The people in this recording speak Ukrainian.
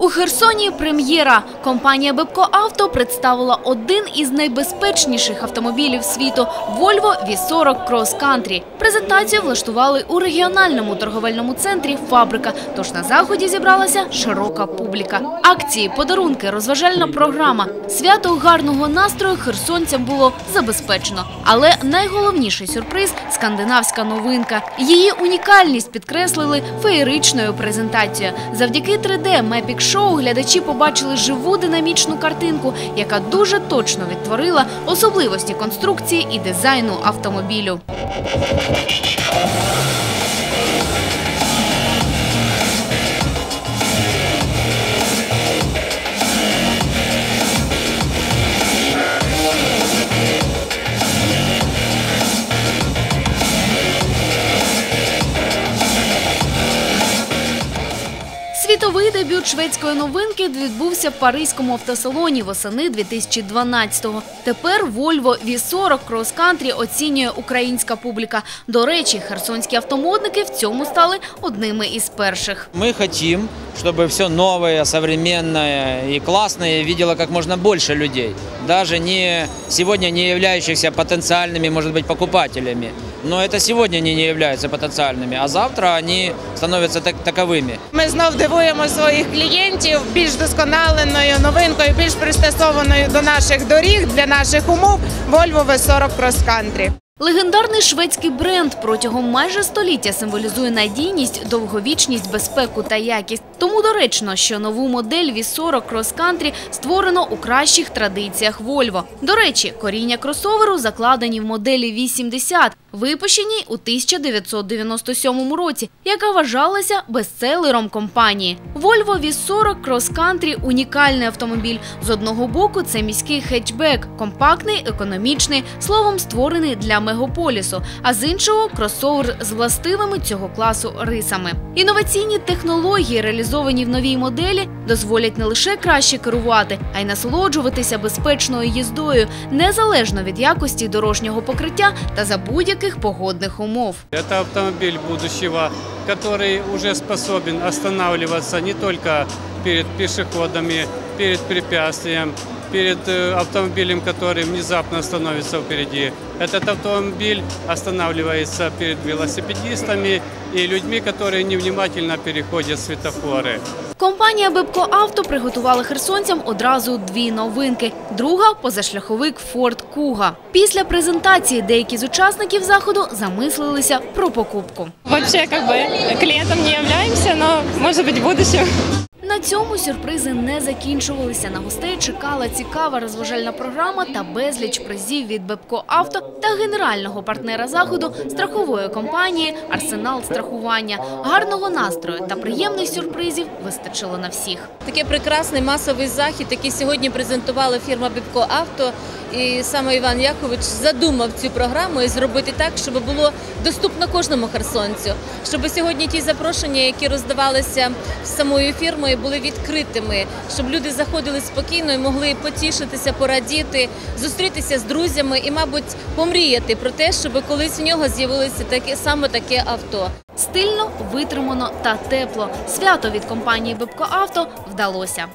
У Херсоні прем'єра. Компанія Бебко Авто представила один із найбезпечніших автомобілів світу – Volvo V40 Cross Country. Презентацію влаштували у регіональному торговельному центрі «Фабрика», тож на заході зібралася широка публіка. Акції, подарунки, розважальна програма. Свято гарного настрою херсонцям було забезпечено. Але найголовніший сюрприз – скандинавська новинка. Її унікальність підкреслили феєричною презентацією. Завдяки 3D Show глядачі побачили живу динамічну картинку, яка дуже точно відтворила особливості конструкції і дизайну автомобілю. Світовий дебют шведської новинки відбувся в паризькому автосалоні восени 2012-го. Тепер Volvo V40 Cross Country оцінює українська публіка. До речі, херсонські автомодники в цьому стали одними із перших. Ми хотим, чтобы все новое, современное и классное видело как можно больше людей. Даже не сегодня не являющихся потенциальными, может быть, покупателями. Но это сегодня они не являются потенциальными, а завтра они становятся так- таковыми. Ми знов дивуємо своїх клієнтів більш досконаленою новинкою, більш пристосованою до наших доріг для наших умов Volvo V40 Cross Country. Легендарний шведський бренд протягом майже століття символізує надійність, довговічність, безпеку та якість. Тому доречно, що нову модель V40 Cross Country створено у кращих традиціях Volvo. До речі, коріння кросоверу закладені в моделі 80, випущеній у 1997 році, яка вважалася бестселером компанії. Volvo V40 Cross Country – унікальний автомобіль. З одного боку це міський хетчбек, компактний, економічний, словом створений для мегаполісу, а з іншого – кросовер з властивими цього класу рисами. Інноваційні технології, реалізовані в новій моделі, дозволять не лише краще керувати, а й насолоджуватися безпечною їздою, незалежно від якості дорожнього покриття та за будь-яких погодних умов. Це автомобіль будущего, який вже способен останавливаться не только перед пішоходами, перед препятствием, перед э, автомобилем, который внезапно становится впереди. Этот автомобиль останавливается перед велосипедистами и людьми, которые невнимательно переходят светофоры. Компанія Бебко Авто приготувала херсонцям одразу дві новинки. Друга – позашляховик Ford Kuga. Після презентації деякі з учасників заходу замислилися про покупку. Вообще, как бы, клиентом не являемся, но, может быть, в будущем. Цьому сюрпризи не закінчувалися. На гостей чекала цікава розважальна програма та безліч призів від Бебко Авто та генерального партнера заходу страхової компанії Арсенал страхування. Гарного настрою та приємних сюрпризів вистачило на всіх. Такий прекрасний масовий захід, який сьогодні презентувала фірма Бібко Авто. І саме Іван Якович задумав цю програму і зробити так, щоб було доступно кожному херсонцю, щоб сьогодні ті запрошення, які роздавалися самою фірмою, були відкритими, щоб люди заходили спокійно і могли потішитися, порадіти, зустрітися з друзями і, мабуть, помріяти про те, щоб колись в нього з'явилося таке саме таке авто. Стильно, витримано та тепло. Свято від компанії Бибко Авто вдалося.